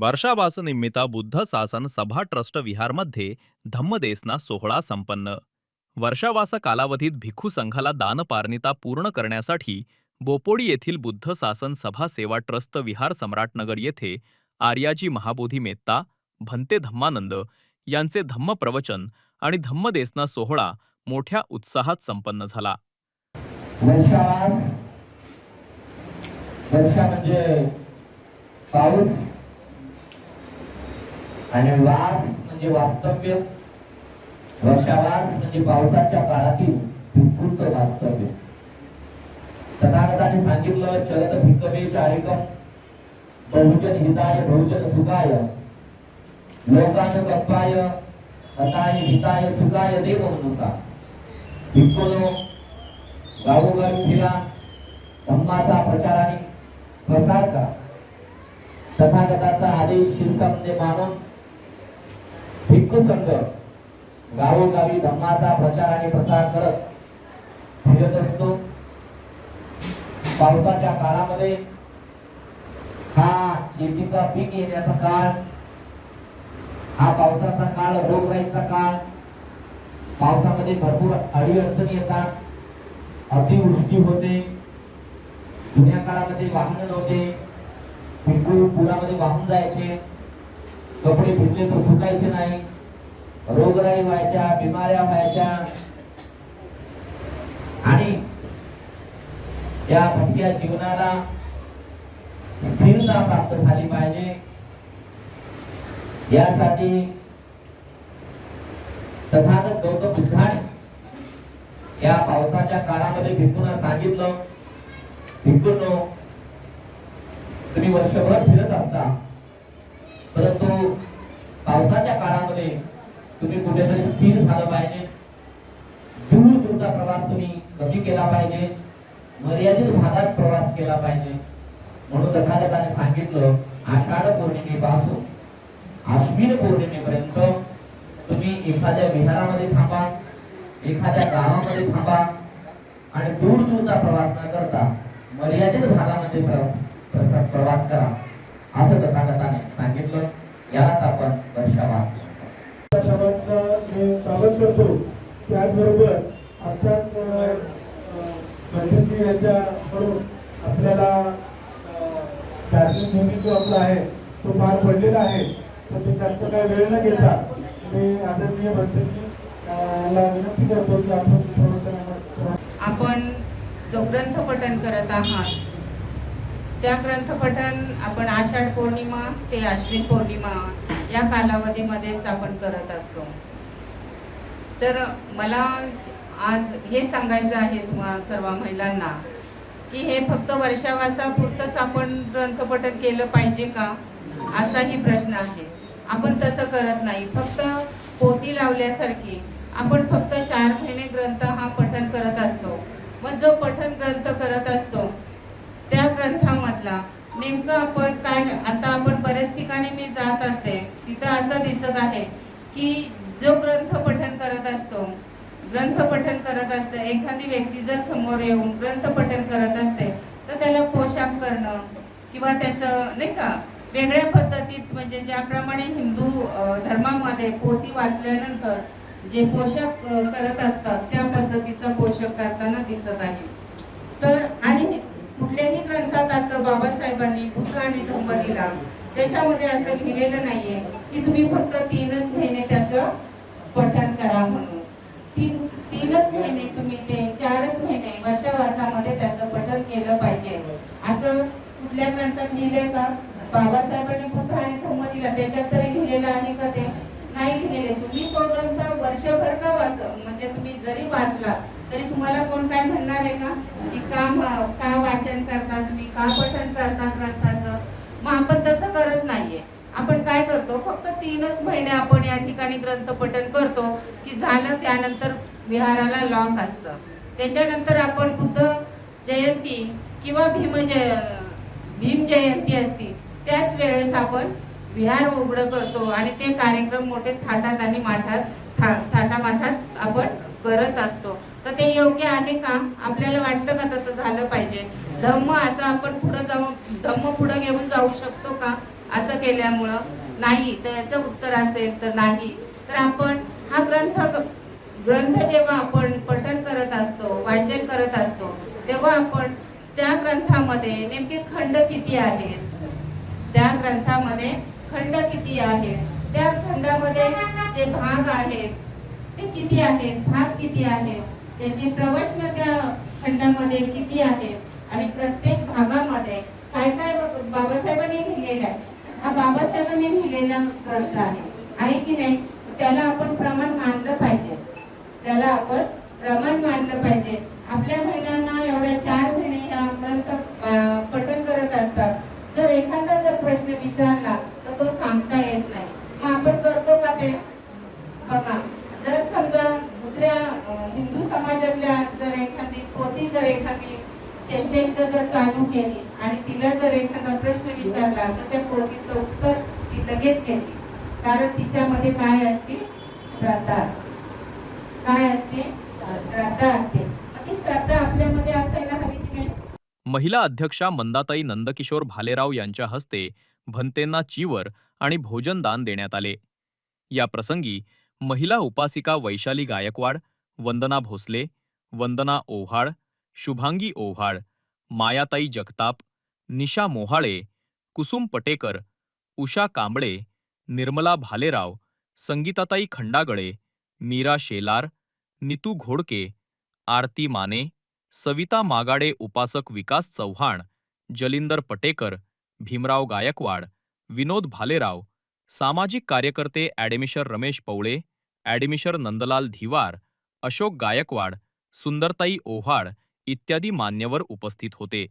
वर्षावासनिमित्त बुद्ध शासन सभा ट्रस्ट विहारमध्ये धम्मदेसना सोहळा संपन्न. वर्षावास कालावधीत भिक्खू संघाला दानपारणिता पूर्ण करण्यासाठी बोपोडी येथील बुद्ध शासन सभा सेवा ट्रस्ट विहार सम्राटनगर येथे आर्याजी महाबोधी मेत्ता भंते धम्मानंद यांचे धम्म प्रवचन आणि धम्मदेसना सोहळा मोठ्या उत्साहात संपन्न झाला. वर्षा म्हणजे पाऊस आणि वास म्हणजे वास्तव्य. वर्षावास म्हणजे पावसाच्या काळातील भिक्खूंचं वास्तव्य. तथागताने सांगितलं चलत भिक्कवे चारिकम बहुजन हिताय बहुजन सुखाय. लोकान गप्पाय हताय हिताय सुखाय देव मनुसा. भिक्खूनो गावोगावी फिरा धम्माचा प्रचार आणि प्रसार करा. तथागताचा आदेश शिरसामध्ये मानून भिक्खू संघ गावोगावी धम्माचा प्रचार आणि प्रसार करत फिरत असतो. पावसाच्या काळामध्ये हा शेतीचा पीक येण्याचा काळ हा पावसाचा काळ रोगराईचा काळ पावसामध्ये भरपूर अडीअडचणी येतात अतिवृष्टी होते जुन्या काळामध्ये वाहन नव्हते भिक्खू पुरामध्ये वाहून जायचे. कपडे भिजले तर सुकायचे नाही. रोगराई व्हायच्या बिमाऱ्या व्हायच्या. आणि या भटक्या जीवनाला स्थिरता प्राप्त झाली पाहिजे. यासाठी तथागत गौतम बुद्धाने या पावसाच्या काळामध्ये भिंकून सांगितलं भिक्खूंनो तुम्ही वर्षभर फिरत असता. परंतु पावसाच्या काळामध्ये तुम्ही कुठेतरी स्थिर झालं पाहिजे. दूर दूरचा प्रवास तुम्ही कमी केला पाहिजे. मर्यादित भागात प्रवास केला पाहिजे. म्हणून तथागताने सांगितलं आषाढ पौर्णिमेपासून आश्विन पौर्णिमेपर्यंत तुम्ही एखाद्या विहारामध्ये थांबा एखाद्या गावामध्ये थांबा आणि दूर दूरचा प्रवास न करता मर्यादित भागामध्ये प्रवास प्रवास करा. असं तथागताने सांगितलं यालाच आपण मी स्वागत करतो. त्याचबरोबर आत्ताच पंडितजी यांच्याकडून आपल्याला धार्मिक भूमी जो आपला आहे तो पार पडलेला आहे. तर ते जास्त काही वेळ न घेता मी आदरणीय पंडितजी ला विनंती करतो की आपण आपण जो ग्रंथ पठण करत आहात त्या ग्रंथपठन आपण आषाढ पौर्णिमा ते आश्विन पौर्णिमा या कालावधीमध्येच आपण करत असतो. तर मला आज हे सांगायचं आहे तुम्हा सर्व महिलांना की हे फक्त वर्षावासापुरतंच आपण ग्रंथपठन केलं पाहिजे का? असाही प्रश्न आहे. आपण तसं करत नाही. फक्त पोती लावल्यासारखी आपण फक्त चार महिने ग्रंथ हा पठन करत असतो. मग जो पठन ग्रंथ करत असतो ग्रंथामधला. नेमकं आपण काय आता आपण बऱ्याच ठिकाणी मी जात असते तिथं असं दिसत आहे की जो ग्रंथ पठण करत असतो ग्रंथ पठण करत असते एखादी व्यक्ती जर समोर येऊन ग्रंथ पठण करत असते तर त्याला पोशाख करणं किंवा त्याचं नाही का वेगळ्या पद्धतीत म्हणजे ज्याप्रमाणे हिंदू धर्मामध्ये पोती वाचल्यानंतर जे पोशाख करत असतात त्या पद्धतीचा पोशाख करताना दिसत आहे. तर आणि कुठल्याही ग्रंथात असं साहेबांनी बुद्ध आणि धम्म दिला. त्याच्यामध्ये असं लिहिलेलं नाहीये की तुम्ही फक्त तीनच महिने त्याचं पठण करा म्हणून. तीन तीनच महिने तुम्ही ते चारच महिने वर्षावासामध्ये त्याचं पठण केलं पाहिजे. असं कुठल्या ग्रंथात लिहिलंय का? बाबासाहेबांनी बुद्ध आणि धम्म दिला. त्याच्यात तरी लिहिलेलं आहे का ते? नाही लिहिलेले तुम्ही तो ग्रंथ वर्षभर का वाच म्हणजे तुम्ही जरी वाचला तरी तुम्हाला कोण काय म्हणणार आहे का? की का का वाचन करता तुम्ही? का पठन करता ग्रंथाचं? मग आपण तसं करत नाहीये. आपण काय करतो? फक्त तीनच महिने आपण या ठिकाणी ग्रंथ पठन करतो की झालं त्यानंतर विहाराला लॉक असतं. त्याच्यानंतर आपण बुद्ध जयंती किंवा भीम जय भीम जयंती असती त्याच वेळेस आपण विहार उघडं करतो आणि ते कार्यक्रम मोठे थाटात आणि माठात था थाटामाठात आपण करत असतो. तर ते योग्य आहे का? आपल्याला वाटतं का तसं झालं पाहिजे? धम्म असं आपण पुढं जाऊन धम्म पुढं घेऊन जाऊ शकतो का? असं केल्यामुळं नाही तर याचं उत्तर असेल तर नाही. तर आपण हा ग्रंथ ग्रंथ जेव्हा आपण पठन करत असतो वाचन करत असतो तेव्हा आपण त्या ग्रंथामध्ये नेमके खंड किती आहेत? त्या ग्रंथामध्ये खंड किती आहेत त्या खंडामध्ये जे भाग आहेत ते किती आहेत? भाग किती आहेत? त्याची प्रवचन त्या खंडामध्ये किती आहेत आणि प्रत्येक भागामध्ये काय काय बाबासाहेबांनी लिहिलेलं आहे? हा बाबासाहेबांनी लिहिलेला ग्रंथ आहे. आहे की नाही? त्याला आपण प्रमाण मानलं पाहिजे. त्याला आपण प्रमाण मानलं पाहिजे आपल्या महिलांना एवढ्या चार महिने हा ग्रंथ अं, पठण करत असतात जर एखादा जर प्रश्न विचारला तर तो सांगता येत नाही मग आपण करतो का ते बघा जर समजा दुसऱ्या अं, हिंदू समाजातल्या जर एखादी पोती जर एखादी त्यांच्या इथं जर चालू केली आणि तिला जर एखादा प्रश्न विचारला तर त्या पोतीचं उत्तर ती लगेच देते. कारण तिच्यामध्ये काय असते? श्रद्धा असते. काय असते? श्रद्धा असते. ती श्रद्धा आपल्यामध्ये असायला हवी की नाही? महिला अध्यक्षा मंदाताई नंदकिशोर भालेराव यांच्या हस्ते भंतेंना चीवर आणि भोजन दान देण्यात आले. या प्रसंगी महिला उपासिका वैशाली गायकवाड वंदना भोसले वंदना ओव्हाळ शुभांगी ओव्हाळ मायाताई जगताप निशा मोहाळे कुसुम पटेकर उषा कांबळे निर्मला भालेराव संगीताताई खंडागळे मीरा शेलार नितू घोडके आरती माने सविता मागाडे उपासक विकास चव्हाण जलिंदर पटेकर भीमराव गायकवाड विनोद भालेराव सामाजिक कार्यकर्ते ॲडमिशर रमेश पवळे ॲडमिशर नंदलाल धिवार अशोक गायकवाड सुंदरताई ओव्हाळ इत्यादी मान्यवर उपस्थित होते.